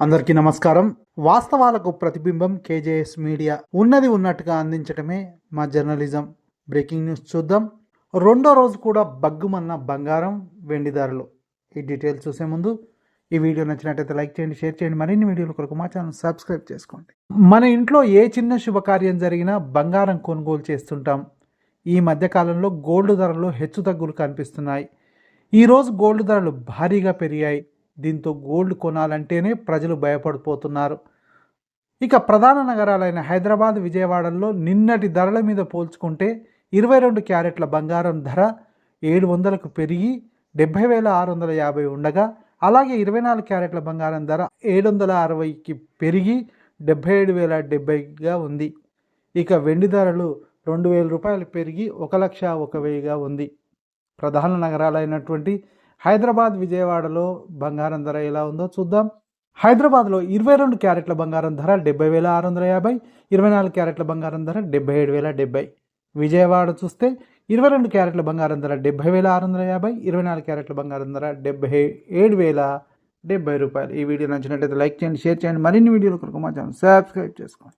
అందరికీ నమస్కారం. వాస్తవాలకు ప్రతిబింబం కేజేఎస్ మీడియా ఉన్నది ఉన్నట్టుగా అందించడమే మా జర్నలిజం. బ్రేకింగ్ న్యూస్ చూద్దాం. రెండో రోజు కూడా బగ్గుమన్న బంగారం వెండి ధరలు ఈ డీటెయిల్స్ చూసే ముందు ఈ వీడియో నచ్చినట్టయితే లైక్ చేయండి షేర్ చేయండి మరిన్ని వీడియోల కొరకు మా ఛానల్ సబ్స్క్రైబ్ చేసుకోండి. మన ఇంట్లో ఏ చిన్న శుభకార్యం జరిగినా బంగారం కొనుగోలు చేస్తుంటాం. ఈ మధ్యకాలంలో గోల్డ్ ధరలు హెచ్చు తగ్గులు కనిపిస్తున్నాయి. ఈరోజు గోల్డ్ ధరలు భారీగా పెరిగాయి. దీంతో గోల్డ్ కొనాలంటేనే ప్రజలు భయపడిపోతున్నారు. ఇక ప్రధాన నగరాలైన హైదరాబాద్ విజయవాడల్లో నిన్నటి ధరల మీద పోల్చుకుంటే ఇరవై రెండు క్యారెట్ల బంగారం ధర ఏడు వందలకు పెరిగి డెబ్బై వేల ఆరు వందల యాభై ఉండగా అలాగే ఇరవై నాలుగు క్యారెట్ల బంగారం ధర ఏడు వందల అరవైకి పెరిగి డెబ్బై ఏడు వేల డెబ్బైగా ఉంది. ఇక వెండి ధరలు రెండు వేల రూపాయలు పెరిగి ఒక లక్ష ఒక వెయ్యిగా ఉంది. ప్రధాన నగరాలైనటువంటి హైదరాబాద్ విజయవాడలో బంగారం ధర ఎలా ఉందో చూద్దాం. హైదరాబాద్లో ఇరవై రెండు క్యారెట్ల బంగారం ధర డెబ్బై వేల ఆరు వందల యాభై ఇరవై నాలుగు క్యారెట్ల బంగారం ధర డెబ్బై ఏడు వేల డెబ్బై. విజయవాడ చూస్తే ఇరవై రెండు క్యారెట్ల బంగారం ధర డెబ్బై వేల ఆరు వందల యాభై ఇరవై నాలుగు క్యారెట్ల బంగారం ధర డెబ్బై ఏడు వేల డెబ్బై రూపాయలు. ఈ వీడియో నచ్చినట్లయితే లైక్ చేయండి షేర్ చేయండి. మరిన్ని వీడియోల కొరకు మా ఛానల్ సబ్స్క్రైబ్ చేసుకోండి.